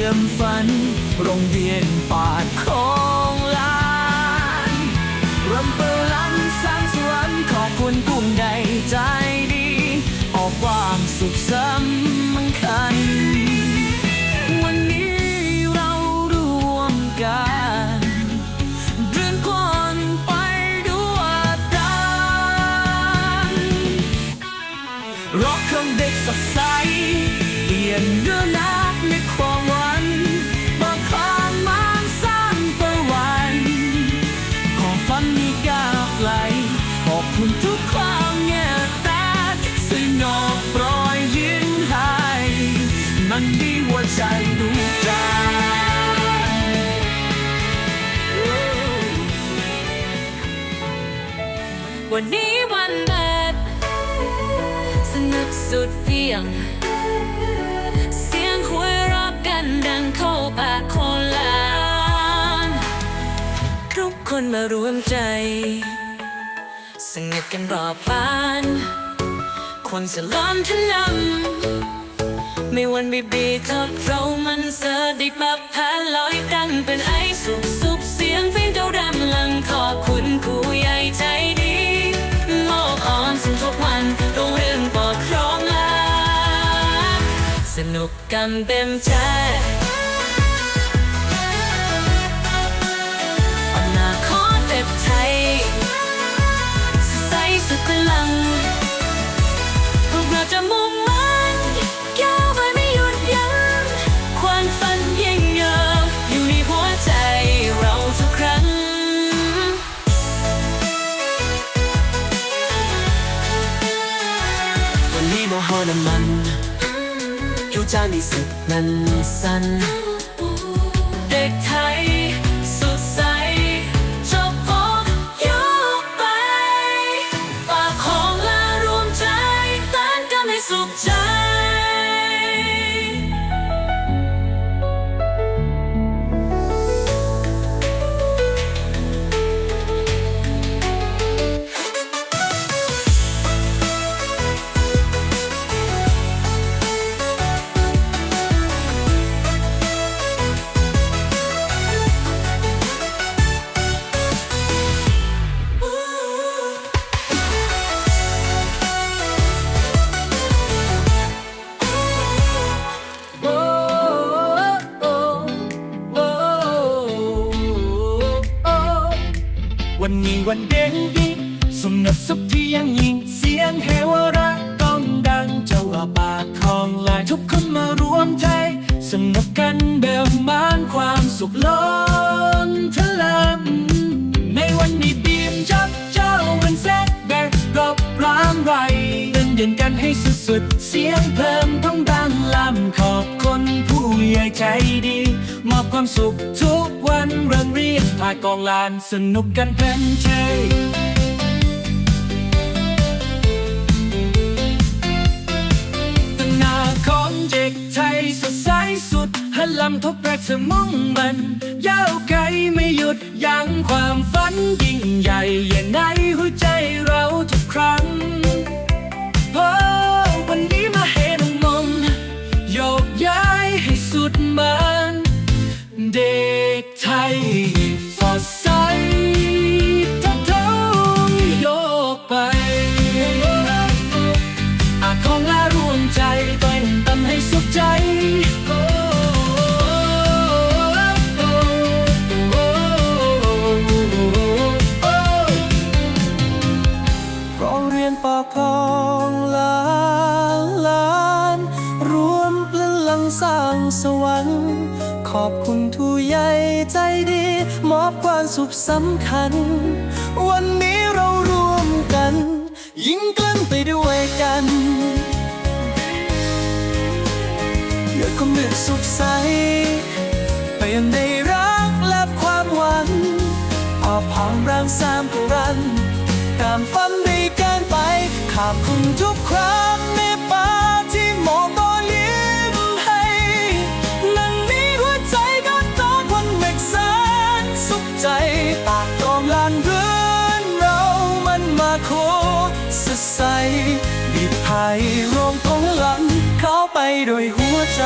ยมฝัน โรงเรียนปาดคอ วันนี้วันเด็ดสนุกสุดเพียง เสียงหัวเราะกันดังเข้าปากคนลานทุกคนมารวมใจสนิทกันรอบบ้าน คนจะล้อมถนำไม่วันบีบีกับเรามันเสดิมาพาลอยดังเป็นไอสุบสุบเสียงเพลงเดาดำลังขอ นุกกันเต็มใจ จางในสุดนั้นสั้นเด็กไทยสดใสจบพบยกไปปากของลารวมใจต้านกันให้สุขใจ วันนี้วันเด่นดีสมนับสุขที่ยังยิงเสียงเฮวาระก้องดังเจ้าอาปากของลายทุกคนมารวมใจสนุกกันแบบมานความสุขล้นทะลำในวันนี้บีมจับเจ้ามันแซดแบบรอบร้างไรเดินเด่นกันให้สุดๆ เสียงเพลิมต้องดังลำขอบคนผู้ใหญ่ใจดี มอบความสุขทุกวันเรื่องเรียนายกองลานสนุกกันเป็นเชยตนาของเด็กไทยสดใสสุดหันลำทบแรกสมองมันยาวไกลไม่หยุดยั้งความฝันยิ่งใหญ่อย่าในหัวใจเราทุกครั้ง ยนปากคลองลานล้านรวมพลังสร้างสวรรค์ ขอบคุณทุกใหญ่ใจดี มอบความสุขสำคัญ วันนี้เรารวมกัน ยิ่งกลั้นไปด้วยกันเพื่อความมืดสุขใส ไปยังได้รักและความหวังพอพองรางสามพรันตามฝัน ขอบคุณทุกความเมตตาที่มองตอนยิ้มให้นั่นนี้หัวใจก็ตอนวันเมกแสนสุขใจปากกองลานเรือนเรามันมาโคสดใสบีบไทยรวมพลังเข้าไปโดยหัวใจ